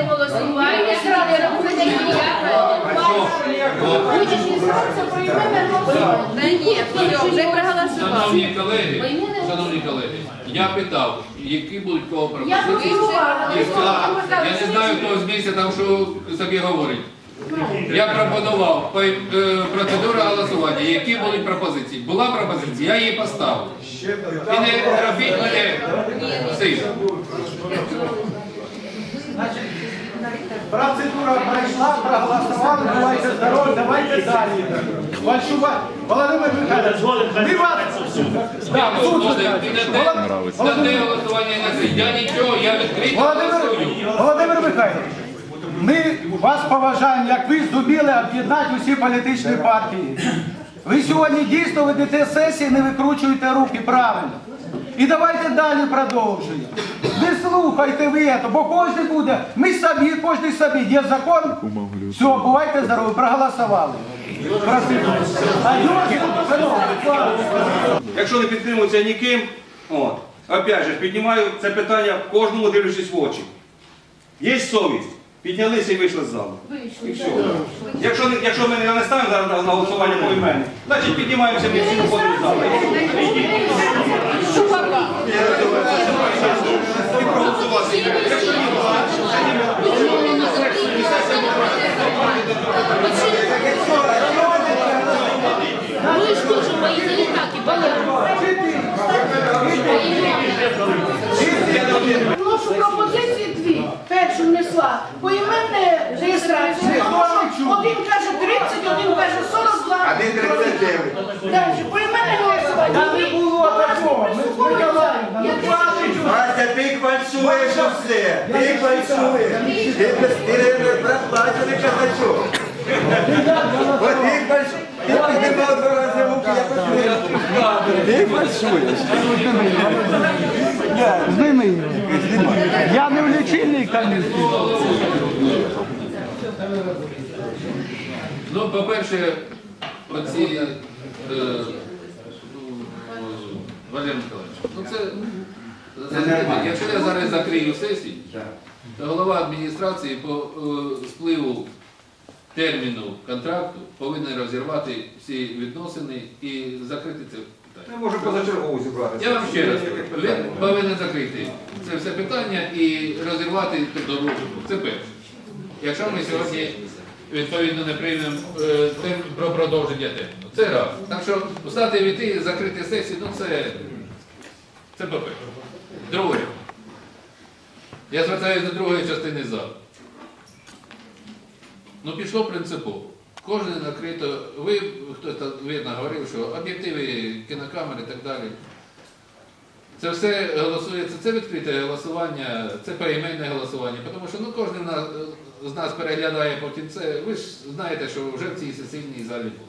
голосування, не голосування. Та ні, все, вже проголосували. Шановні колеги, шановні колеги, я питав, які будуть кого пропозиції. Я не знаю, хто з місця там що собі говорить. Я пропонував по- е, процедуру голосування. Які будуть пропозиції? Була пропозиція, я її поставив. І не робіть мене сильно. Процедура пройшла, проголосували, давайте здорові, давайте далі. Володимир Михайлович, ми вас... Да, в суд Буде, ви підете, Волод- дате голосування на це. Я нічого, я відкрито Володимир, голосую. Володимир Михайлович, ми вас поважаємо, як ви зуміли об'єднати усі політичні партії. Ви сьогодні дійсно ведете сесії, не викручуєте руки правильно. І давайте далі продовжуємо. Не слухайте ви це, бо кожен буде, ми самі, кожен собі, є закон. Все, бувайте здорові, проголосували. Якщо не підтримується ніким, от, опять же, піднімаю це питання кожному дивлячись в очі. Є совість. Піднялися і вийшли з залу. І все. Якщо, якщо ми не ставимо зараз на, на голосування по імені, значить піднімаємося ми всі виходимо з залу. І Ви ж мої делікати, Вношу пропозиції дві. Першу внесла поіменне реєстрацію. Один каже 30, один каже 42. Один 39. Далі, поіменне голосування. Не. Ми- Я. Вася, ти фальшуєш усе. Ти фальшуєш. Ти не проплачений казачок. От ти фальшуєш. Ти піднімав два рази руки, я почув. Ти фальшуєш. Зними його. Я не в лічильній комісії. Ну, по-перше, оці е, Валерій Миколаївич, ну це, це якщо я зараз закрию сесію, то голова адміністрації по е, спливу терміну контракту повинен розірвати всі відносини і закрити це питання. Ми можемо позачергово зібратися. Я вам ще раз кажу, він повинен закрити це все питання і розірвати дорогу. Це перше. Якщо ми сьогодні відповідно не приймемо е, термін про продовження терміну. Це раз. Так що встати війти, закрити сесію, ну це, це по-перше. Друге. Я звертаюся до другої частини залу. Ну пішло принципово. Кожен накрито, ви хтось там видно говорив, що об'єктиви, кінокамери і так далі. Це все голосується, це відкрите голосування, це поіменне голосування, тому що ну, кожен з нас переглядає потім це. Ви ж знаєте, що вже в цій сесійній залі було.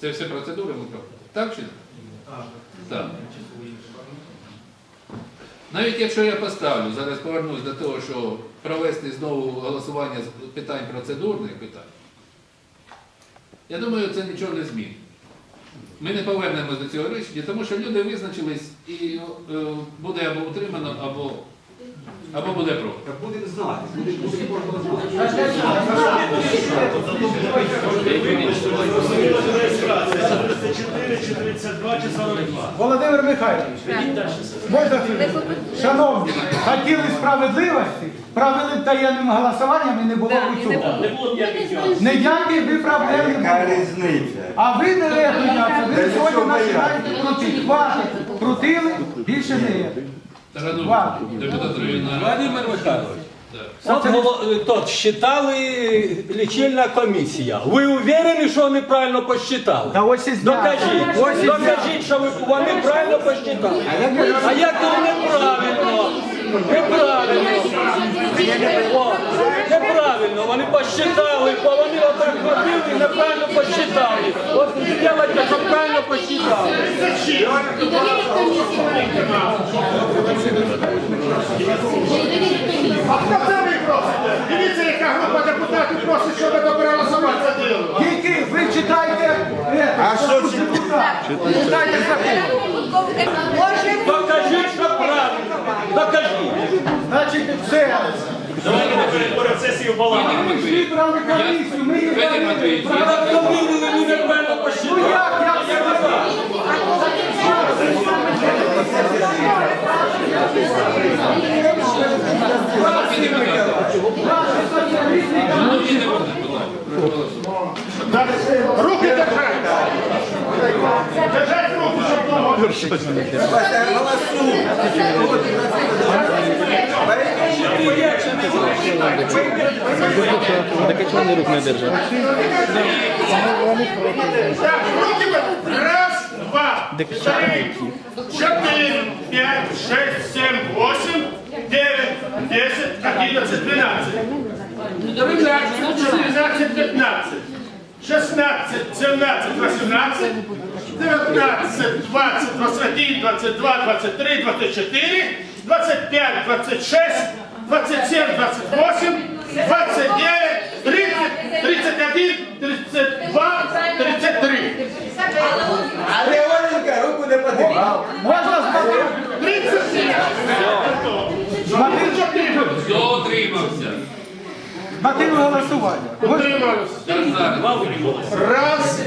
Це все процедури ми проходимо. Так чи ні? Так. Навіть якщо я поставлю, зараз повернусь до того, що провести знову голосування з питань процедурних питань, я думаю, це нічого не змінить. Ми не повернемось до цього рішення, тому що люди визначились і е, буде або утримано, або, або буде проти. Так будемо знати. Буде, буде знати. Реєстрація 34 чи 32 чи 42. Володимир Михайлович, можна? Шановні, хотіли справедливості, провели таємним голосуванням і не було б цього. Не було ніяких би проблем не Яка було. А ви не репуняться, ви сьогодні починаєте крутити. Хватить. Крутили, більше не є. Владимир Михайлович, от голо- тот считали лічильна комісія. Ви уверені, що вони правильно посчитали? Та ось і. Докажіть, Ось і докажіть, що ви, вони правильно посчитали. А як вони неправильно? Неправильно. О, неправильно, вони посчитали, бо вони отак робили і неправильно посчитали. От зробите, щоб правильно посчитали. А хто це ви просите? Дивіться, яка група депутатів просить, щоб ви за діло. Які? Ви читайте. е, А що ж? Читайте закон. Докажіть, що. Докажіть. Значить, все. Давайте ми перед сесією балакаємо. Ми ж вибрали комісію, ми її Федір провели. Матвійович, не ви неправильно Ну як, як це так? Наші соціалісти Так, Руки держать! Держать руки, щоб того. Бачите, голосуй. Так, руки раз, два, три, чотири, п'ять, шесть, сім, восемь, дев'ять, десять, одинадцять, дванадцять. Тринадцять, чотирнадцять, п'ятнадцять. 16, 17, 18, 19, 20, 21, 22, 23, 24, 25, 26, 27, 28, 29, 30, 31, 32, 33. А Леоненка руку не подимав. Можна з 37. Хто утримався? Мотиву голосування. Зараз. Раз,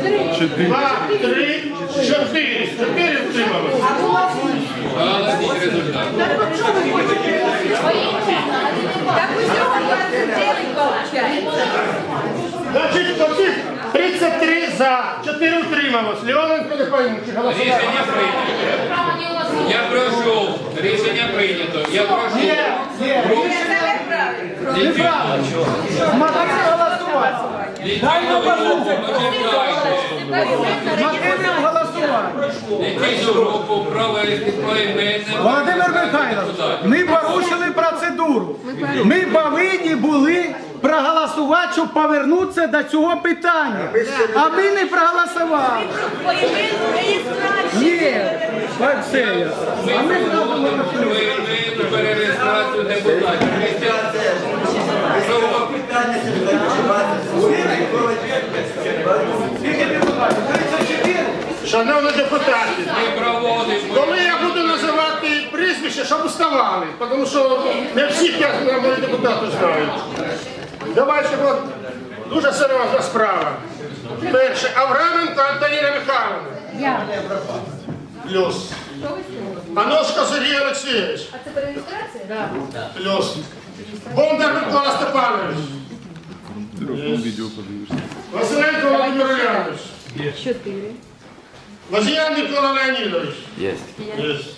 два, три, чотири. Чотири результат. Так усього 29. Значить, таких 33 за, 4 утрималось. Леоненко не поймуть, голосував. Рішення прийнято. Я прошу, рішення прийнято. Я прошу. Неправильно. Мотиву голосування. Літвіну групу, почекайте. Мотиву голосування. Літвіну групу провести поіменне. Володимир Михайлович, ми порушили процедуру. Ми повинні були проголосувати, щоб повернутися до цього питання. А ми не проголосували. Ні, Олексія. А ми зробимо перереєстрацію депутатів. Питання сюди вирішувати. Скільки депутатів? 34? Шановні депутати, коли я буду називати прізвище, щоб уставали, тому що не всіх я мої депутати знають. Давайте, от, дуже серйозна справа. Перше, Авраменко Антоніна Михайловна. Плюс. Аношко Сергій Олексійович. А це перереєстрація? Так. Плюс. Бондар Микола Степанович. Василенко Володимир Ульянович. Чотири. Возьян Микола Леонидович. Есть. Есть.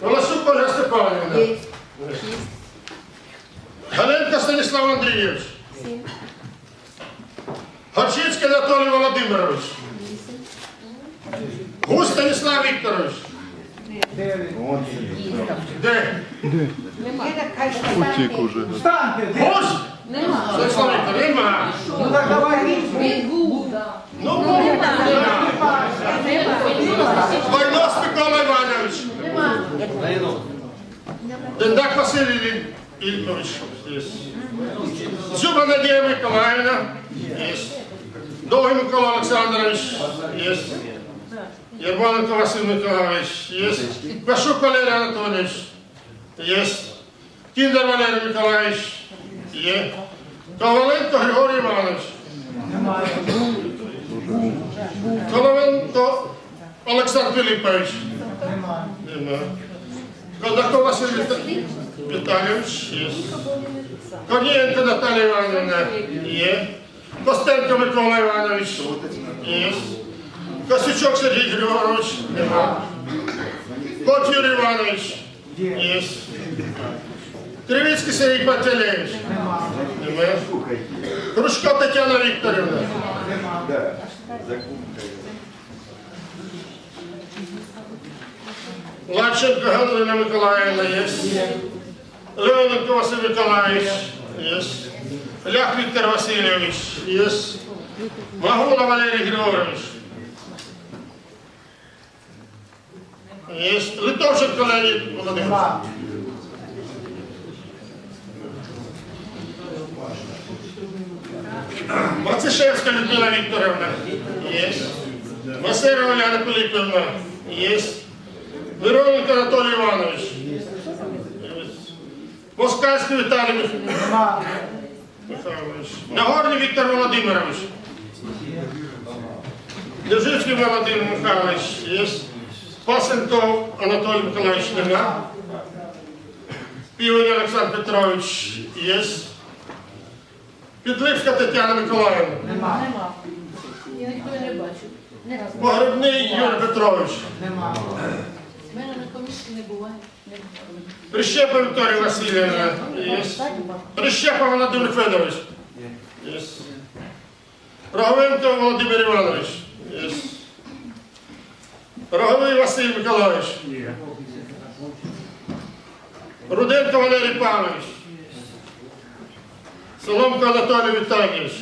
Волосюк Ольга Степановна. Есть. Галенко Станислав Андрійович. Горчицький Анатолій Володимирович. Гусь Станислав Вікторович. Де? Встаньте. де? Гусь? Станислав Вікторович, нема. Ну так давай. Ну, був. Войнос Микола Іванович. Дендак Василий Илькович. Есть. Зуба Надія Миколаївна. Есть. Довгий Микола Олександрович. Есть. Ярмоленко Василь Миколаївич. Есть. Пашук Валерій Анатолійович. Есть. Кіндер Валерій Миколаївич. Є. Коваленко Григорій Іванович. Головенко Олександр. Нема. Кондаков Василь Віталійович. Є. Корнієнко Наталія Івановна. Є. Костенко Микола Іванович. Є. Косючок Сергій Григорович. Нема. Кот Юрій Іванович. Є. Кривицький Сергій Пантелеєвич. Нема. Кружко Тетяна Вікторівна. Лаченко Галина Миколаївна є. Леоненко Василь Миколаївич є. Лях Віктор Васильович є. Магула Валерій Григорович. Є. Литовченко Леонід Володимирович. Мацишевська Людмила Вікторовна. Є. Масерова Оляна Пилипівна. Є. Мироненко Анатолій Іванович. Москальський Віталій Михайлович. Нагорний Віктор Володимирович. Держицький Володимир Михайлович є. Пасенков Анатолій Миколаївич нема. Півень Олександр Петрович є. Підлипська Тетяна Миколаївна. Я ніхто не бачу. Погребний Юрій Петрович. У мене на комісії. Не буває. Прищепа Вікторія Васильівна. Є. Прищепа Володимир Федорович. Є. Роговенко Володимир Іванович. Є. Роговий Василь Миколаївич. Руденко Валерій Павлович. Соломко Анатолій Віталійович.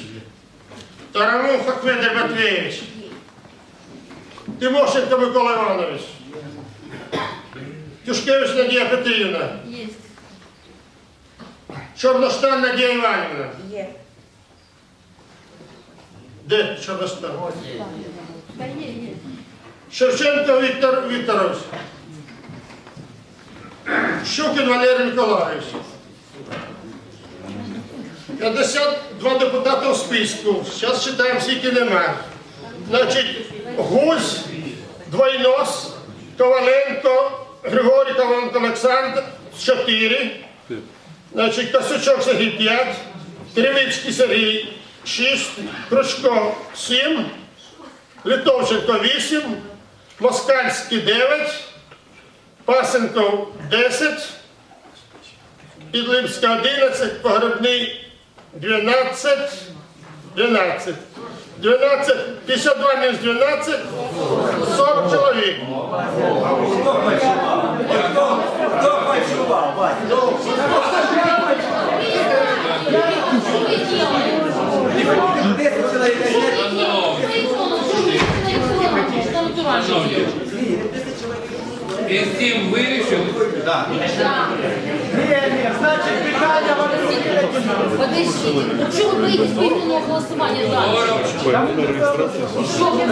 Таранух Ахмедій Матвійович. Тимошенко Микола Іванович. Тюшкевич Надія Петрівна. Чорноштан Надія Іванівна. Є. Де Чорноштан? Та є, є. Шевченко Віктор Вікторович. Щукін Валерій Миколаївич. 52 депутати у списку. Зараз читаємо, скільки нема. Значить, Гусь, Двойнос, Коваленко, Григорій Коваленко Олександр 4. Значить, Косючок Сергій 5, Кривицький Сергій 6, Кручко 7, Литовченко 8, Москальський 9, Пасенков 10, Підлипська 11, Погребний 12, 12. 12, 52 мінус 12, 40 чоловік. Хто почував? Десять чоловік. Шановні, із цим вирішили. Ні, ні, значить питання вам Подождіть. Чого ви боїтесь голосування зараз? Що ви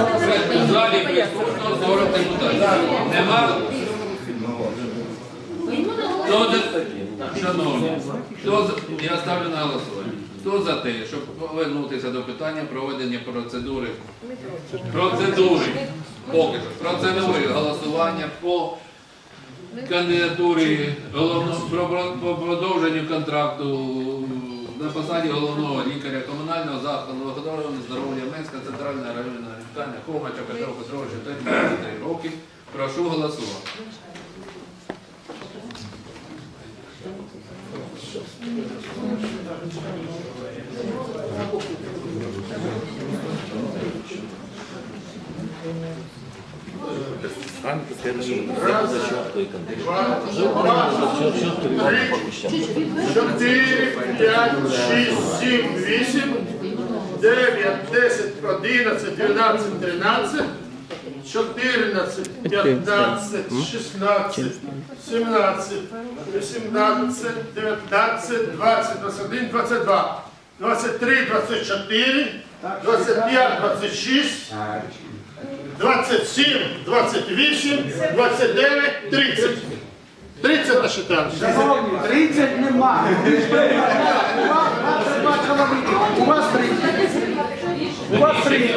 В залі присутно 40 депутатів. Нема Хто за... Шановні, хто за... я ставлю на голосування. Хто за те, щоб повернутися до питання проведення процедури, процедури, поки що, процедури голосування по кандидатурі головного про, продовженню контракту на посаді головного лікаря комунального закладу охорони здоров'я Менська центральна районна лікарня Хомача Петро Петровича 33 роки. Прошу голосувати. Чотири, п'ять, шість, сім, вісім, дев'ять, десять, одинадцять, дванадцять, тринадцять, чотирнадцять, п'ятнадцять, шістнадцять, сімнадцять, вісімнадцять, дев'ятнадцять, двадцять, двадцять один, двадцять два, двадцять три, двадцять чотири, двадцять п'ять, двадцять шість, 27, 28, 29, 30. 30 насчитали. Шановні, 30 нема. У вас 30. У вас 30.